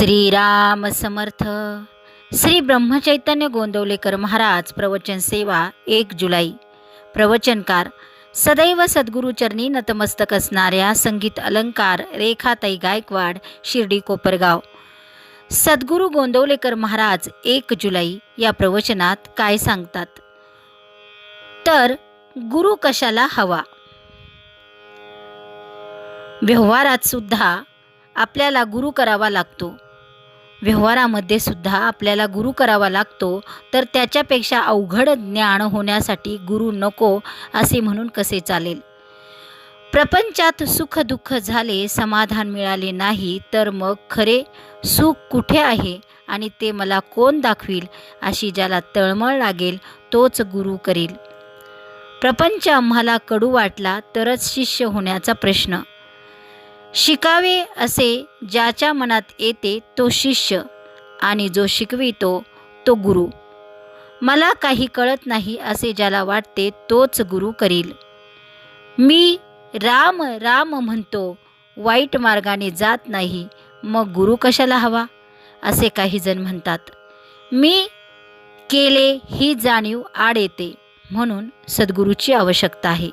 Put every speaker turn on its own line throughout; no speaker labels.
श्रीराम समर्थ. श्री ब्रह्मचैतन्य गोंदवलेकर महाराज प्रवचन सेवा एक जुलै. प्रवचनकार सदैव सद्गुरुचरणी नतमस्तक असणाऱ्या संगीत अलंकार रेखाताई गायकवाड शिर्डी कोपरगाव. सद्गुरू गोंदवलेकर महाराज एक जुलै या प्रवचनात काय सांगतात? तर गुरु कशाला हवा? व्यवहारात सुद्धा आपल्याला गुरु करावा लागतो. व्यवहारामध्ये सुद्धा आपल्याला गुरु करावा लागतो तर त्याच्यापेक्षा अवघड ज्ञान होण्यासाठी गुरु नको असे म्हणून कसे चालेल? प्रपंचात सुख दुःख झाले समाधान मिळाले नाही तर मग खरे सुख कुठे आहे आणि ते मला कोण दाखवील अशी ज्याला तळमळ लागेल तोच गुरु करील. प्रपंच आम्हाला कडू वाटला तरच शिष्य होण्याचा प्रश्न. शिकावे असे ज्याच्या मनात येते तो शिष्य आणि जो शिकवितो तो गुरु. मला काही कळत नाही असे ज्याला वाटते तोच गुरु करील. मी राम राम म्हणतो वाईट मार्गाने जात नाही मग गुरु कशाला हवा? असे काही जण म्हणतात. मी केले ही जाणीव आड येते म्हणून सद्गुरूची आवश्यकता आहे.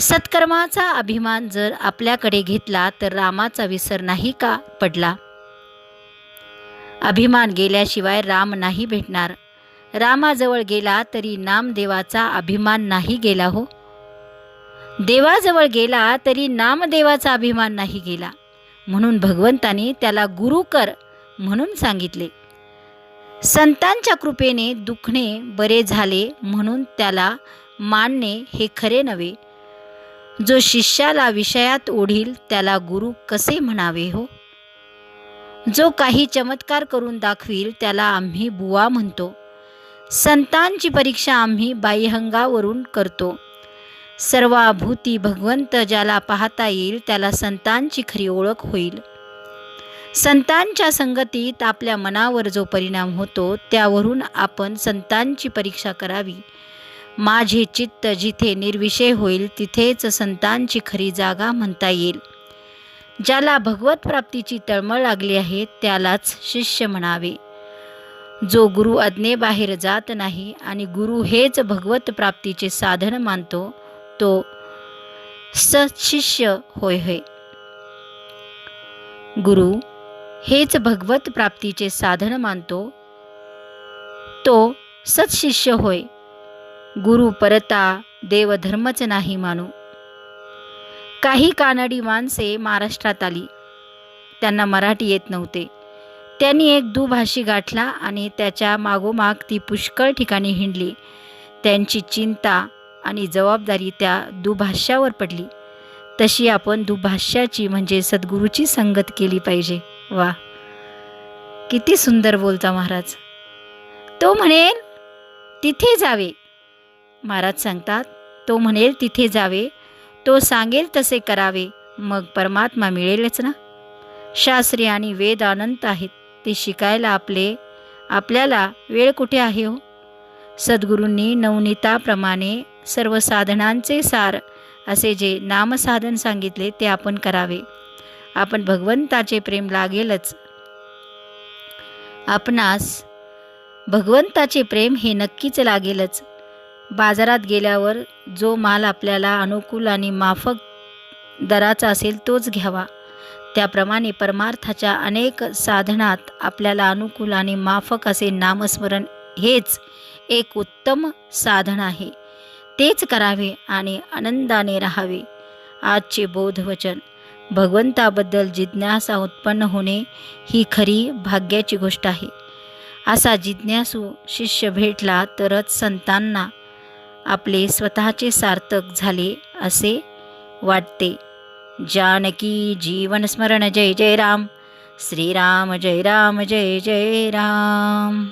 सत्कर्माचा अभिमान जर आपल्याकडे घेतला तर रामाचा विसर नाही का पडला? अभिमान गेल्याशिवाय राम नाही भेटणार. रामाजवळ गेला तरी नामदेवाचा अभिमान नाही गेला हो. देवाजवळ गेला तरी नामदेवाचा अभिमान नाही गेला. म्हणून भगवंताने त्याला गुरु कर म्हणून सांगितले. संतांच्या कृपेने दुखणे बरे झाले म्हणून त्याला मानणे हे खरे नव्हे. जो शिष्याला विषयात ओढील त्याला गुरु कसे म्हणावे हो? जो काही चमत्कार करून दाखवील त्याला आम्ही बुवा म्हणतो. संतांची परीक्षा आम्ही बाह्यहंगावरून करतो. सर्वाभूती भगवंत ज्याला पाहता येईल त्याला संतांची खरी ओळख होईल. संतांच्या संगतीत आपल्या मनावर जो परिणाम होतो त्यावरून आपण संतांची परीक्षा करावी. माझे चित्त जिथे निर्विषय होईल तिथेच संतांची खरी जागा म्हणता येईल. ज्याला भगवत प्राप्तीची तळमळ लागली आहे त्यालाच शिष्य म्हणावे. जो गुरु आज्ञेबाहेर जात नाही आणि गुरु हेच भगवत प्राप्तीचे साधन मानतो तो सशिष्य होय होय. गुरु हेच भगवत प्राप्तीचे साधन मानतो तो सत्शिष्य होय. गुरु परता देवधर्मच नाही मानू. काही कानडी माणसे महाराष्ट्रात आली. त्यांना मराठी येत नव्हते. त्यांनी एक दुभाषी गाठला आणि त्याच्या मागोमाग ती पुष्कळ ठिकाणी हिंडली. त्यांची चिंता आणि जबाबदारी त्या दुभाष्यावर पडली. तशी आपण दुभाष्याची म्हणजे सद्गुरूची संगत केली पाहिजे. वा. किती सुंदर बोलता महाराज. तो म्हणेल तिथे जावे. महाराज सांगतात तो म्हणेल तिथे जावे तो सांगेल तसे करावे मग परमात्मा मिळेलच ना? शास्त्री आणि वेद अनंत आहेत ते शिकायला आपले आपल्याला वेळ कुठे आहे हो? सद्गुरूंनी नवनीताप्रमाणे सर्व साधनांचे सार असे जे नामसाधन सांगितले ते आपण करावे. आपण भगवंताचे प्रेम लागेलच. आपणास भगवंताचे प्रेम हे नक्कीच लागेलच. बाजारात गेल्यावर जो माल आपल्याला अनुकूल आणि माफक दराचा असेल तोच घ्यावा. त्याप्रमाणे परमार्थाच्या अनेक साधनात आपल्याला अनुकूल आणि माफक असे नामस्मरण हेच एक उत्तम साधन आहे. तेच करावे आणि आनंदाने राहावे. आजचे बोधवचन. भगवंताबद्दल जिज्ञासा उत्पन्न होणे ही खरी भाग्याची गोष्ट आहे. असा जिज्ञासू शिष्य भेटला तरच संतांना आपले स्वतःचे सार्थक झाले असे वाटते. जानकी जीवन स्मरण जय जय राम. श्रीराम जय राम जय जय राम.